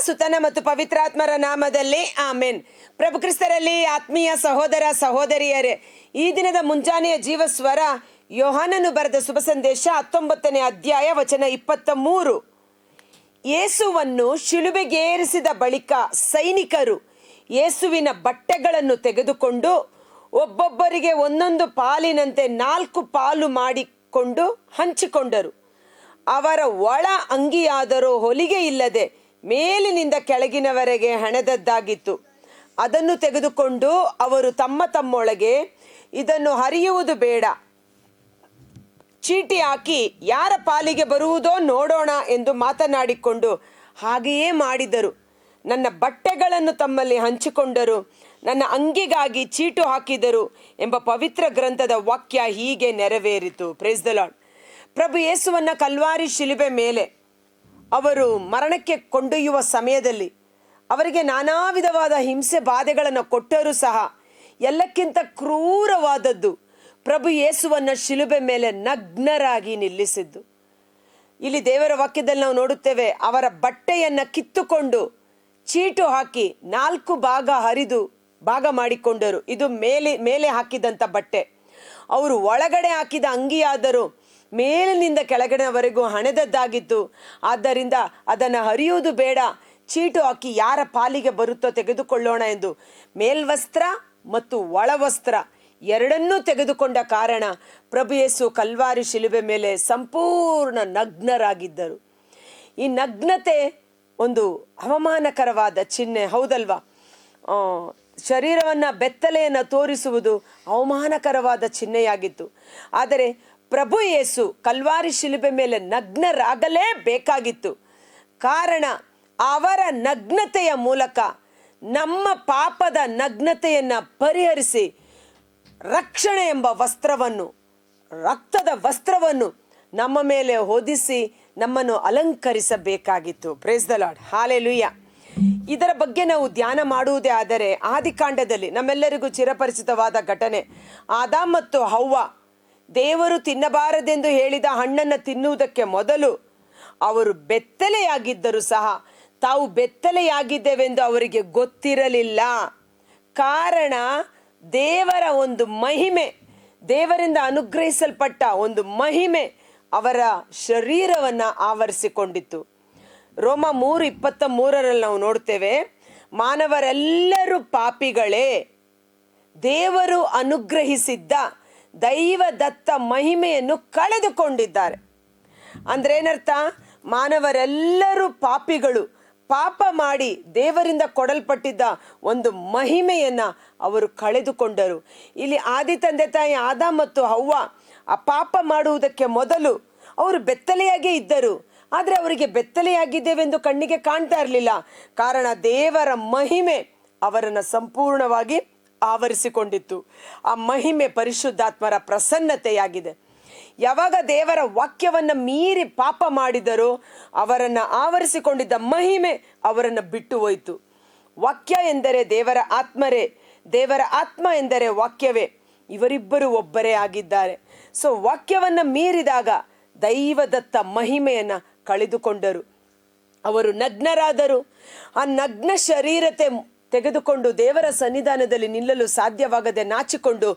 ಸುತನ ಮತ್ತು ಪವಿತ್ರಾತ್ಮರ ನಾಮದಲ್ಲಿ ಆಮೇನ್. ಪ್ರಭು ಕ್ರಿಸ್ತರಲ್ಲಿ ಆತ್ಮೀಯ ಸಹೋದರ ಸಹೋದರಿಯರೇ, ಈ ದಿನದ ಮುಂಜಾನೆಯ ಜೀವಸ್ವರ ಯೋಹಾನನು ಬರೆದ ಶುಭ ಸಂದೇಶ ಹತ್ತೊಂಬತ್ತನೇ ಅಧ್ಯಾಯ ವಚನ ಇಪ್ಪತ್ತ ಮೂರು ಯೇಸುವನ್ನು ಶಿಲುಬೆಗೇರಿಸಿದ ಬಳಿಕ ಸೈನಿಕರು ಯೇಸುವಿನ ಬಟ್ಟೆಗಳನ್ನು ತೆಗೆದುಕೊಂಡು ಒಬ್ಬೊಬ್ಬರಿಗೆ ಒಂದೊಂದು ಪಾಲಿನಂತೆ ನಾಲ್ಕು ಪಾಲು ಮಾಡಿಕೊಂಡು ಹಂಚಿಕೊಂಡರು. ಅವರ ಒಳ ಅಂಗಿಯಾದರೂ ಹೊಲಿಗೆ ಇಲ್ಲದೆ ಮೇಲಿನಿಂದ ಕೆಳಗಿನವರೆಗೆ ಹಣದದ್ದಾಗಿತ್ತು. ಅದನ್ನು ತೆಗೆದುಕೊಂಡು ಅವರು ತಮ್ಮ ತಮ್ಮೊಳಗೆ, ಇದನ್ನು ಹರಿಯುವುದು ಬೇಡ. ಚೀಟಿ ಹಾಕಿ ಯಾರ ಪಾಲಿಗೆ ಬರುವುದೋ ನೋಡೋಣ ಎಂದು ಮಾತನಾಡಿಕೊಂಡು ಹಾಗೆಯೇ ಮಾಡಿದರು. ನನ್ನ ಬಟ್ಟೆಗಳನ್ನು ತಮ್ಮಲ್ಲಿ ಹಂಚಿಕೊಂಡರು. ನನ್ನ ಅಂಗಿಗಾಗಿ ಚೀಟು ಹಾಕಿದರು ಎಂಬ ಪವಿತ್ರ ಗ್ರಂಥದ ವಾಕ್ಯ ಹೀಗೆ ನೆರವೇರಿತು. ಪ್ರೇಸ್ ದ ಲಾರ್ಡ್ ಪ್ರಭು ಯೇಸುವನ್ನ ಕಲ್ವಾರಿ ಶಿಲುಬೆ ಮೇಲೆ ಅವರು ಮರಣಕ್ಕೆ ಕೊಂಡೊಯ್ಯುವ ಸಮಯದಲ್ಲಿ ಅವರಿಗೆ ನಾನಾ ವಿಧವಾದ ಹಿಂಸೆ ಬಾಧೆಗಳನ್ನು ಕೊಟ್ಟರೂ ಸಹ ಎಲ್ಲಕ್ಕಿಂತ ಕ್ರೂರವಾದದ್ದು ಪ್ರಭು ಯೇಸುವನ್ನ ಶಿಲುಬೆ ಮೇಲೆ ನಗ್ನರಾಗಿ ನಿಲ್ಲಿಸಿದ್ದು. ಇಲ್ಲಿ ದೇವರ ವಾಕ್ಯದಲ್ಲಿ ನಾವು ನೋಡುತ್ತೇವೆ, ಅವರ ಬಟ್ಟೆಯನ್ನು ಕಿತ್ತುಕೊಂಡು ಚೀಟು ಹಾಕಿ ನಾಲ್ಕು ಭಾಗ ಹರಿದು ಭಾಗ ಮಾಡಿಕೊಂಡರು. ಇದು ಮೇಲೆ ಮೇಲೆ ಹಾಕಿದಂಥ ಬಟ್ಟೆ. ಅವರು ಒಳಗಡೆ ಹಾಕಿದ ಅಂಗಿಯಾದರೂ ಮೇಲಿನಿಂದ ಕೆಳಗಡೆವರೆಗೂ ಹಣೆದದ್ದಾಗಿತ್ತು. ಆದ್ದರಿಂದ ಅದನ್ನು ಹರಿಯುವುದು ಬೇಡ. ಚೀಟು ಹಾಕಿ ಯಾರ ಪಾಲಿಗೆ ಬರುತ್ತೋ ತೆಗೆದುಕೊಳ್ಳೋಣ ಎಂದು. ಮೇಲ್ವಸ್ತ್ರ ಮತ್ತು ಒಳವಸ್ತ್ರ ಎರಡನ್ನೂ ತೆಗೆದುಕೊಂಡ ಕಾರಣ ಪ್ರಭು ಯೇಸು ಕಲ್ವಾರಿ ಶಿಲುಬೆ ಮೇಲೆ ಸಂಪೂರ್ಣ ನಗ್ನರಾಗಿದ್ದರು. ಈ ನಗ್ನತೆ ಒಂದು ಅವಮಾನಕರವಾದ ಚಿಹ್ನೆ, ಹೌದಲ್ವಾ? ಶರೀರವನ್ನು ಶರೀರವನ್ನ ಬೆತ್ತಲೆಯನ್ನು ತೋರಿಸುವುದು ಅವಮಾನಕರವಾದ ಚಿಹ್ನೆಯಾಗಿತ್ತು. ಆದರೆ ಪ್ರಭು ಯೇಸು ಕಲ್ವಾರಿ ಶಿಲುಬೆ ಮೇಲೆ ನಗ್ನರಾಗಲೇ ಬೇಕಾಗಿತ್ತು ಕಾರಣ ಅವರ ನಗ್ನತೆಯ ಮೂಲಕ ನಮ್ಮ ಪಾಪದ ನಗ್ನತೆಯನ್ನು ಪರಿಹರಿಸಿ ರಕ್ಷಣೆ ಎಂಬ ವಸ್ತ್ರವನ್ನು, ರಕ್ತದ ವಸ್ತ್ರವನ್ನು ನಮ್ಮ ಮೇಲೆ ಹೊದಿಸಿ ನಮ್ಮನ್ನು ಅಲಂಕರಿಸಬೇಕಾಗಿತ್ತು. ಪ್ರೇಸ್ ದ ಲಾರ್ಡ್ ಹಾಲೆಲುಯ್ಯ ಇದರ ಬಗ್ಗೆ ನಾವು ಧ್ಯಾನ ಮಾಡುವುದೇ ಆದರೆ ಆದಿಕಾಂಡದಲ್ಲಿ ನಮ್ಮೆಲ್ಲರಿಗೂ ಚಿರಪರಿಚಿತವಾದ ಘಟನೆ. ಆದಾಮ್ ಮತ್ತು ಹವ್ವ ದೇವರು ತಿನ್ನಬಾರದೆಂದು ಹೇಳಿದ ಹಣ್ಣನ್ನು ತಿನ್ನುವುದಕ್ಕೆ ಮೊದಲು ಅವರು ಬೆತ್ತಲೆಯಾಗಿದ್ದರೂ ಸಹ ತಾವು ಬೆತ್ತಲೆಯಾಗಿದ್ದೇವೆಂದು ಅವರಿಗೆ ಗೊತ್ತಿರಲಿಲ್ಲ. ಕಾರಣ ದೇವರ ಒಂದು ಮಹಿಮೆ, ದೇವರಿಂದ ಅನುಗ್ರಹಿಸಲ್ಪಟ್ಟ ಒಂದು ಮಹಿಮೆ ಅವರ ಶರೀರವನ್ನು ಆವರಿಸಿಕೊಂಡಿತ್ತು. ರೋಮ ಮೂರು ಇಪ್ಪತ್ತ ಮೂರರಲ್ಲಿ ನಾವು ನೋಡ್ತೇವೆ, ಮಾನವರೆಲ್ಲರೂ ಪಾಪಿಗಳೇ, ದೇವರು ಅನುಗ್ರಹಿಸಿದ್ದ ದೈವದತ್ತ ಮಹಿಮೆಯನ್ನು ಕಳೆದುಕೊಂಡಿದ್ದಾರೆ. ಅಂದ್ರೆ ಏನರ್ಥ ಮಾನವರೆಲ್ಲರೂ ಪಾಪಿಗಳು. ಪಾಪ ಮಾಡಿ ದೇವರಿಂದ ಕೊಡಲ್ಪಟ್ಟಿದ್ದ ಒಂದು ಮಹಿಮೆಯನ್ನು ಅವರು ಕಳೆದುಕೊಂಡರು. ಇಲ್ಲಿ ಆದಿ ತಂದೆ ತಾಯಿ ಆದ ಮತ್ತು ಹವ್ವ ಆ ಪಾಪ ಮಾಡುವುದಕ್ಕೆ ಮೊದಲು ಅವರು ಬೆತ್ತಲೆಯಾಗೇ ಇದ್ದರು. ಆದರೆ ಅವರಿಗೆ ಬೆತ್ತಲೆಯಾಗಿದ್ದೇವೆಂದು ಕಣ್ಣಿಗೆ ಕಾಣ್ತಾ ಇರಲಿಲ್ಲ. ಕಾರಣ ದೇವರ ಮಹಿಮೆ ಅವರನ್ನು ಸಂಪೂರ್ಣವಾಗಿ ಆವರಿಸಿಕೊಂಡಿತ್ತು. ಆ ಮಹಿಮೆ ಪರಿಶುದ್ಧಾತ್ಮರ ಪ್ರಸನ್ನತೆಯಾಗಿದೆ. ಯಾವಾಗ ದೇವರ ವಾಕ್ಯವನ್ನ ಮೀರಿ ಪಾಪ ಮಾಡಿದರೋ ಅವರನ್ನು ಆವರಿಸಿಕೊಂಡಿದ್ದ ಮಹಿಮೆ ಅವರನ್ನು ಬಿಟ್ಟು ಹೋಯಿತು. ವಾಕ್ಯ ಎಂದರೆ ದೇವರ ಆತ್ಮರೇ, ದೇವರ ಆತ್ಮ ಎಂದರೆ ವಾಕ್ಯವೇ. ಇವರಿಬ್ಬರು ಒಬ್ಬರೇ ಆಗಿದ್ದಾರೆ. ಸೊ ವಾಕ್ಯವನ್ನ ಮೀರಿದಾಗ ದೈವದತ್ತ ಮಹಿಮೆಯನ್ನು ಕಳೆದುಕೊಂಡರು. ಅವರು ನಗ್ನರಾದರು. ಆ ನಗ್ನ ಶರೀರತೆ ತೆಗೆದುಕೊಂಡು ದೇವರ ಸನ್ನಿಧಾನದಲ್ಲಿ ನಿಲ್ಲಲು ಸಾಧ್ಯವಾಗದೆ ನಾಚಿಕೊಂಡು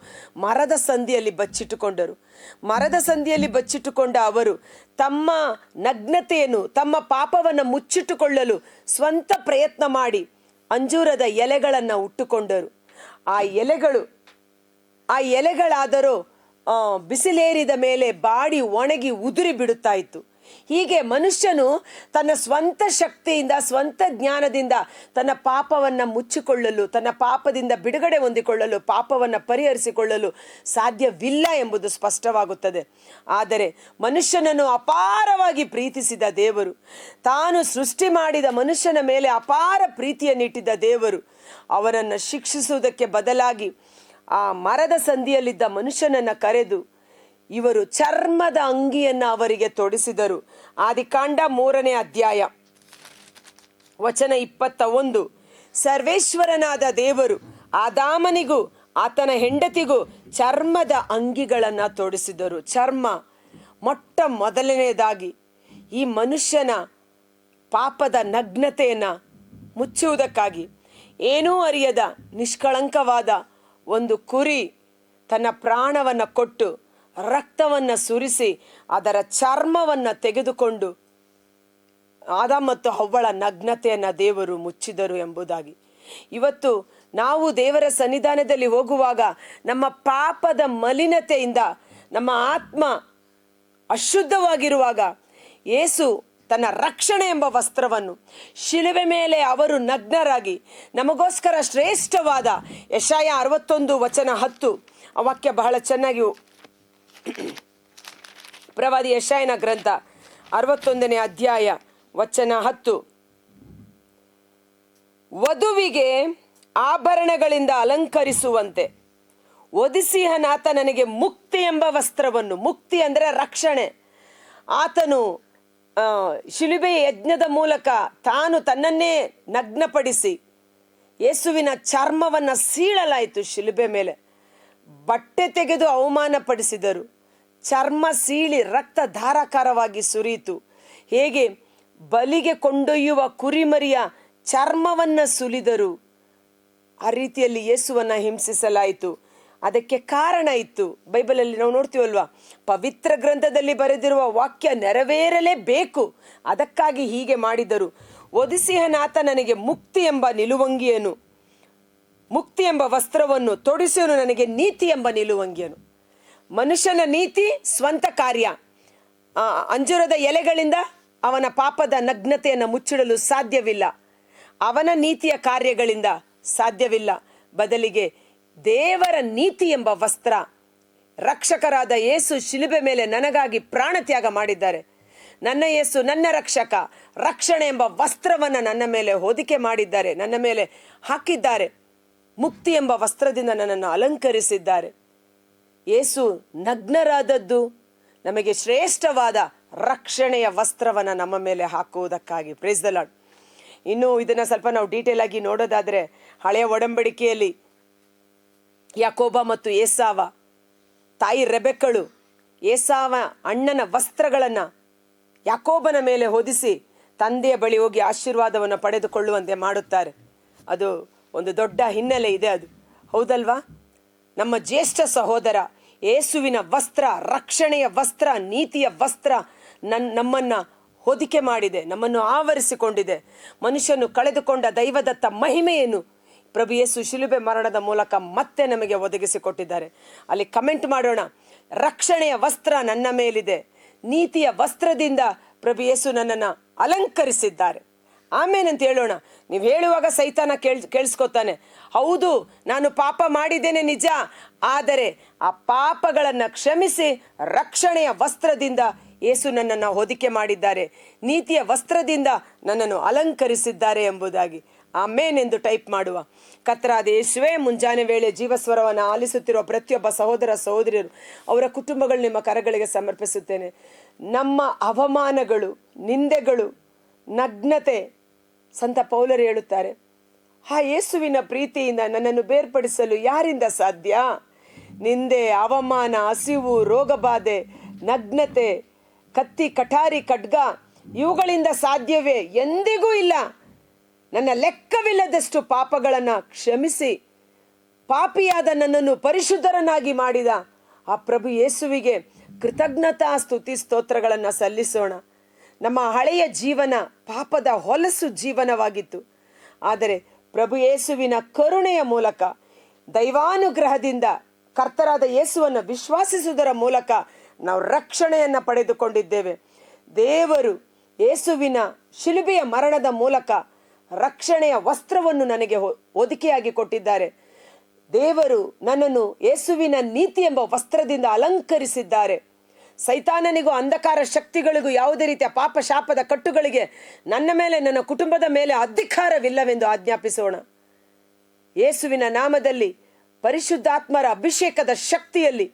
ಮರದ ಸಂದಿಯಲ್ಲಿ ಬಚ್ಚಿಟ್ಟುಕೊಂಡರು. ಮರದ ಸಂದಿಯಲ್ಲಿ ಬಚ್ಚಿಟ್ಟುಕೊಂಡ ಅವರು ತಮ್ಮ ನಗ್ನತೆಯನ್ನು, ತಮ್ಮ ಪಾಪವನ್ನು ಮುಚ್ಚಿಟ್ಟುಕೊಳ್ಳಲು ಸ್ವಂತ ಪ್ರಯತ್ನ ಮಾಡಿ ಅಂಜೂರದ ಎಲೆಗಳನ್ನು ಉಟ್ಟುಕೊಂಡರು. ಆ ಎಲೆಗಳು, ಆ ಎಲೆಗಳಾದರೂ ಬಿಸಿಲೇರಿದ ಮೇಲೆ ಬಾಡಿ ಒಣಗಿ ಉದುರಿ ಬಿಡುತ್ತಾ ಇತ್ತು ಹೀಗೆ ಮನುಷ್ಯನು ತನ್ನ ಸ್ವಂತ ಶಕ್ತಿಯಿಂದ, ಸ್ವಂತ ಜ್ಞಾನದಿಂದ ತನ್ನ ಪಾಪವನ್ನು ಮುಚ್ಚಿಕೊಳ್ಳಲು, ತನ್ನ ಪಾಪದಿಂದ ಬಿಡುಗಡೆ ಹೊಂದಿಕೊಳ್ಳಲು, ಪಾಪವನ್ನು ಪರಿಹರಿಸಿಕೊಳ್ಳಲು ಸಾಧ್ಯವಿಲ್ಲ ಎಂಬುದು ಸ್ಪಷ್ಟವಾಗುತ್ತದೆ. ಆದರೆ ಮನುಷ್ಯನನ್ನು ಅಪಾರವಾಗಿ ಪ್ರೀತಿಸಿದ ದೇವರು, ತಾನು ಸೃಷ್ಟಿ ಮಾಡಿದ ಮನುಷ್ಯನ ಮೇಲೆ ಅಪಾರ ಪ್ರೀತಿಯನ್ನಿಟ್ಟಿದ್ದ ದೇವರು ಅವರನ್ನು ಶಿಕ್ಷಿಸುವುದಕ್ಕೆ ಬದಲಾಗಿ ಆ ಮರದ ಸಂಧಿಯಲ್ಲಿದ್ದ ಮನುಷ್ಯನನ್ನು ಕರೆದು ಇವರು ಚರ್ಮದ ಅಂಗಿಯನ್ನು ಅವರಿಗೆ ತೊಡಿಸಿದರು. ಆದಿಕಾಂಡ ಮೂರನೇ ಅಧ್ಯಾಯ, ವಚನ ಇಪ್ಪತ್ತ ಒಂದು. ಸರ್ವೇಶ್ವರನಾದ ದೇವರು ಆದಾಮನಿಗೂ ಆತನ ಹೆಂಡತಿಗೂ ಚರ್ಮದ ಅಂಗಿಗಳನ್ನು ತೊಡಿಸಿದರು. ಚರ್ಮ ಮೊಟ್ಟ ಮೊದಲನೆಯದಾಗಿ ಈ ಮನುಷ್ಯನ ಪಾಪದ ನಗ್ನತೆಯನ್ನು ಮುಚ್ಚುವುದಕ್ಕಾಗಿ ಏನೂ ಅರಿಯದ ನಿಷ್ಕಳಂಕವಾದ ಒಂದು ಕುರಿ ತನ್ನ ಪ್ರಾಣವನ್ನು ಕೊಟ್ಟು ರಕ್ತವನ್ನು ಸುರಿಸಿ ಅದರ ಚರ್ಮವನ್ನು ತೆಗೆದುಕೊಂಡು ಆದ ಮತ್ತು ಹವ್ವಳ ನಗ್ನತೆಯನ್ನು ದೇವರು ಮುಚ್ಚಿದರು ಎಂಬುದಾಗಿ. ಇವತ್ತು ನಾವು ದೇವರ ಸನ್ನಿಧಾನದಲ್ಲಿ ಹೋಗುವಾಗ ನಮ್ಮ ಪಾಪದ ಮಲಿನತೆಯಿಂದ ನಮ್ಮ ಆತ್ಮ ಅಶುದ್ಧವಾಗಿರುವಾಗ ಏಸು ತನ್ನ ರಕ್ಷಣೆ ಎಂಬ ವಸ್ತ್ರವನ್ನು ಶಿಲುವೆ ಮೇಲೆ ಅವರು ನಗ್ನರಾಗಿ ನಮಗೋಸ್ಕರ ಶ್ರೇಷ್ಠವಾದ ಯಶಾಯ ಅರವತ್ತೊಂದು ವಚನ ಹತ್ತು, ಆ ವಾಕ್ಯ ಬಹಳ ಚೆನ್ನಾಗಿ ಪ್ರವಾದಿ ಯಶಾಯನ ಗ್ರಂಥ, ಅರವತ್ತೊಂದನೇ ಅಧ್ಯಾಯ, ವಚನ ಹತ್ತು. ವಧುವಿಗೆ ಆಭರಣಗಳಿಂದ ಅಲಂಕರಿಸುವಂತೆ. ಒದಿಸಿಹನಾತ ನನಗೆ ಮುಕ್ತಿ ಎಂಬ ವಸ್ತ್ರವನ್ನು, ಮುಕ್ತಿ ಅಂದರೆ ರಕ್ಷಣೆ. ಆತನು ಶಿಲುಬೆ ಯಜ್ಞದ ಮೂಲಕ ತಾನು ತನ್ನನ್ನೇ ನಗ್ನಪಡಿಸಿ ಯೇಸುವಿನ ಚರ್ಮವನ್ನು ಸೀಳಲಾಯಿತು ಶಿಲುಬೆ ಮೇಲೆ. ಬಟ್ಟೆ ತೆಗೆದು ಅವಮಾನಪಡಿಸಿದರು. ಚರ್ಮ ಸೀಳಿ ರಕ್ತ ಧಾರಾಕಾರವಾಗಿ ಸುರಿಯಿತು. ಹೇಗೆ? ಬಲಿಗೆ ಕೊಂಡೊಯ್ಯುವ ಕುರಿಮರಿಯ ಚರ್ಮವನ್ನು ಸುಲಿದರು. ಆ ರೀತಿಯಲ್ಲಿ ಯೇಸುವನ್ನ ಹಿಂಸಿಸಲಾಯಿತು. ಅದಕ್ಕೆ ಕಾರಣ ಇತ್ತು. ಬೈಬಲಲ್ಲಿ ನಾವು ನೋಡ್ತೀವಲ್ವಾ? ಪವಿತ್ರ ಗ್ರಂಥದಲ್ಲಿ ಬರೆದಿರುವ ವಾಕ್ಯ ನೆರವೇರಲೇಬೇಕು. ಅದಕ್ಕಾಗಿ ಹೀಗೆ ಮಾಡಿದರು. ಒದಿಸಿಹನಾತ ನನಗೆ ಮುಕ್ತಿ ಎಂಬ ನಿಲುವಂಗಿಯನು. ಮುಕ್ತಿ ಎಂಬ ವಸ್ತ್ರವನ್ನು ತೊಡಿಸಿಯನು ನನಗೆ ನೀತಿ ಎಂಬ ನಿಲುವಂಗಿಯನು. ಮನುಷ್ಯನ ನೀತಿ ಸ್ವಂತ ಕಾರ್ಯ. ಅಂಜೂರದ ಎಲೆಗಳಿಂದ ಅವನ ಪಾಪದ ನಗ್ನತೆಯನ್ನು ಮುಚ್ಚಿಡಲು ಸಾಧ್ಯವಿಲ್ಲ. ಅವನ ನೀತಿಯ ಕಾರ್ಯಗಳಿಂದ ಸಾಧ್ಯವಿಲ್ಲ. ಬದಲಿಗೆ ದೇವರ ನೀತಿ ಎಂಬ ವಸ್ತ್ರ ರಕ್ಷಕರಾದ ಯೇಸು ಶಿಲುಬೆ ಮೇಲೆ ನನಗಾಗಿ ಪ್ರಾಣತ್ಯಾಗ ಮಾಡಿದ್ದಾರೆ. ನನ್ನ ಯೇಸು ನನ್ನ ರಕ್ಷಕ, ರಕ್ಷಣೆ ಎಂಬ ವಸ್ತ್ರವನ್ನು ನನ್ನ ಮೇಲೆ ಹೊದಿಕೆ ಮಾಡಿದ್ದಾರೆ. ನನ್ನ ಮೇಲೆ ಹಾಕಿದ್ದಾರೆ. ಮುಕ್ತಿ ಎಂಬ ವಸ್ತ್ರದಿಂದ ನನ್ನನ್ನು ಅಲಂಕರಿಸಿದ್ದಾರೆ. ಯೇಸು ನಗ್ನರಾದದ್ದು ನಮಗೆ ಶ್ರೇಷ್ಠವಾದ ರಕ್ಷಣೆಯ ವಸ್ತ್ರವನ್ನು ನಮ್ಮ ಮೇಲೆ ಹಾಕುವುದಕ್ಕಾಗಿ. ಪ್ರೇಸ್ ದ ಲಾರ್ಡ್ ಇನ್ನು ಇದನ್ನು ಸ್ವಲ್ಪ ನಾವು ಡೀಟೇಲ್ ಆಗಿ ನೋಡೋದಾದರೆ ಹಳೆಯ ಒಡಂಬಡಿಕೆಯಲ್ಲಿ ಯಾಕೋಬ ಮತ್ತು ಏಸಾವ ತಾಯಿ ರೆಬೆಕ್ಕಳು ಏಸಾವ ಅಣ್ಣನ ವಸ್ತ್ರಗಳನ್ನು ಯಾಕೋಬನ ಮೇಲೆ ಹೊದಿಸಿ ತಂದೆಯ ಬಳಿ ಹೋಗಿ ಆಶೀರ್ವಾದವನ್ನು ಪಡೆದುಕೊಳ್ಳುವಂತೆ ಮಾಡುತ್ತಾರೆ. ಅದು ಒಂದು ದೊಡ್ಡ ಹಿನ್ನೆಲೆ ಇದೆ ಅದು. ಹೌದಲ್ವಾ? ನಮ್ಮ ಜ್ಯೇಷ್ಠ ಸಹೋದರ ಏಸುವಿನ ವಸ್ತ್ರ, ರಕ್ಷಣೆಯ ವಸ್ತ್ರ, ನೀತಿಯ ವಸ್ತ್ರ ನನ್, ನಮ್ಮನ್ನ ಹೊದಿಕೆ ಮಾಡಿದೆ, ನಮ್ಮನ್ನು ಆವರಿಸಿಕೊಂಡಿದೆ. ಮನುಷ್ಯನು ಕಳೆದುಕೊಂಡ ದೈವದತ್ತ ಮಹಿಮೆಯನ್ನು ಪ್ರಭು ಯೇಸು ಶಿಲುಬೆ ಮರಣದ ಮೂಲಕ ಮತ್ತೆ ನಮಗೆ ಒದಗಿಸಿಕೊಟ್ಟಿದ್ದಾರೆ. ಅಲ್ಲಿ ಕಮೆಂಟ್ ಮಾಡೋಣ. ರಕ್ಷಣೆಯ ವಸ್ತ್ರ ನನ್ನ ಮೇಲಿದೆ. ನೀತಿಯ ವಸ್ತ್ರದಿಂದ ಪ್ರಭು ಯೇಸು ನನ್ನನ್ನು ಅಲಂಕರಿಸಿದ್ದಾರೆ. ಆಮೇನಂತ ಹೇಳೋಣ. ನೀವು ಹೇಳುವಾಗ ಸೈತಾನ ಕೇಳ್, ಕೇಳಿಸ್ಕೊತಾನೆ. ಹೌದು, ನಾನು ಪಾಪ ಮಾಡಿದ್ದೇನೆ ನಿಜ. ಆದರೆ ಆ ಪಾಪಗಳನ್ನು ಕ್ಷಮಿಸಿ ರಕ್ಷಣೆಯ ವಸ್ತ್ರದಿಂದ ಯೇಸು ನನ್ನನ್ನು ಹೊದಿಕೆ ಮಾಡಿದ್ದಾರೆ. ನೀತಿಯ ವಸ್ತ್ರದಿಂದ ನನ್ನನ್ನು ಅಲಂಕರಿಸಿದ್ದಾರೆ ಎಂಬುದಾಗಿ. ಆಮೇನೆಂದು ಟೈಪ್ ಮಾಡುವ. ಕತ್ರಾದ ಯೇಸುವೆ, ಮುಂಜಾನೆ ವೇಳೆ ಜೀವಸ್ವರವನ್ನು ಆಲಿಸುತ್ತಿರುವ ಪ್ರತಿಯೊಬ್ಬ ಸಹೋದರ ಸಹೋದರಿಯರು ಅವರ ಕುಟುಂಬಗಳು ನಿಮ್ಮ ಕರಗಳಿಗೆ ಸಮರ್ಪಿಸುತ್ತೇನೆ. ನಮ್ಮ ಅವಮಾನಗಳು, ನಿಂದೆಗಳು, ನಗ್ನತೆ ಸಂತ ಪೌಲರು ಹೇಳುತ್ತಾರೆ, ಆ ಯೇಸುವಿನ ಪ್ರೀತಿಯಿಂದ ನನ್ನನ್ನು ಬೇರ್ಪಡಿಸಲು ಯಾರಿಂದ ಸಾಧ್ಯ? ನಿಂದೆ ಅವಮಾನ, ಹಸಿವು, ರೋಗಬಾಧೆ, ನಗ್ನತೆ, ಕತ್ತಿ, ಕಠಾರಿ, ಖಡ್ಗ, ಇವುಗಳಿಂದ ಸಾಧ್ಯವೇ? ಎಂದಿಗೂ ಇಲ್ಲ. ನನ್ನ ಲೆಕ್ಕವಿಲ್ಲದಷ್ಟು ಪಾಪಗಳನ್ನು ಕ್ಷಮಿಸಿ. ಪಾಪಿಯಾದ ನನ್ನನ್ನು ಪರಿಶುದ್ಧರನ್ನಾಗಿ ಮಾಡಿದ ಆ ಪ್ರಭು ಯೇಸುವಿಗೆ ಕೃತಜ್ಞತಾ ಸ್ತುತಿ ಸ್ತೋತ್ರಗಳನ್ನು ಸಲ್ಲಿಸೋಣ. ನಮ್ಮ ಹಳೆಯ ಜೀವನ ಪಾಪದ ಹೊಲಸು ಜೀವನವಾಗಿತ್ತು. ಆದರೆ ಪ್ರಭು ಯೇಸುವಿನ ಕರುಣೆಯ ಮೂಲಕ, ದೈವಾನುಗ್ರಹದಿಂದ ಕರ್ತರಾದ ಯೇಸುವನ್ನು ವಿಶ್ವಾಸಿಸುವುದರ ಮೂಲಕ ನಾವು ರಕ್ಷಣೆಯನ್ನು ಪಡೆದುಕೊಂಡಿದ್ದೇವೆ. ದೇವರು ಯೇಸುವಿನ ಶಿಲುಬೆಯ ಮರಣದ ಮೂಲಕ ರಕ್ಷಣೆಯ ವಸ್ತ್ರವನ್ನು ನನಗೆ ಒದಿಕೆಯಾಗಿ ಕೊಟ್ಟಿದ್ದಾರೆ. ದೇವರು ನನ್ನನ್ನು ಯೇಸುವಿನ ನೀತಿ ಎಂಬ ವಸ್ತ್ರದಿಂದ ಅಲಂಕರಿಸಿದ್ದಾರೆ. ಸೈತಾನನಿಗೂ ಅಂಧಕಾರ ಶಕ್ತಿಗಳಿಗೂ ಯಾವುದೇ ರೀತಿಯ ಪಾಪ ಶಾಪದ ಕಟ್ಟುಗಳಿಗೆ ನನ್ನ ಮೇಲೆ, ನನ್ನ ಕುಟುಂಬದ ಮೇಲೆ ಅಧಿಕಾರವಿಲ್ಲವೆಂದು ಆಜ್ಞಾಪಿಸೋಣ. ಯೇಸುವಿನ ನಾಮದಲ್ಲಿ ಪರಿಶುದ್ಧಾತ್ಮರ ಅಭಿಷೇಕದ ಶಕ್ತಿಯಲ್ಲಿ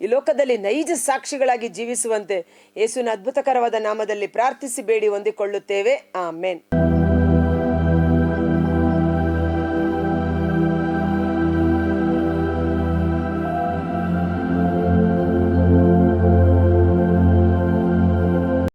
ಈ ಲೋಕದಲ್ಲಿ ನೈಜ ಸಾಕ್ಷಿಗಳಾಗಿ ಜೀವಿಸುವಂತೆ ಯೇಸುವಿನ ಅದ್ಭುತಕರವಾದ ನಾಮದಲ್ಲಿ ಪ್ರಾರ್ಥಿಸಿ, ಬೇಡಿ, ಹೊಂದಿಕೊಳ್ಳುತ್ತೇವೆ. ಆಮೇನ್.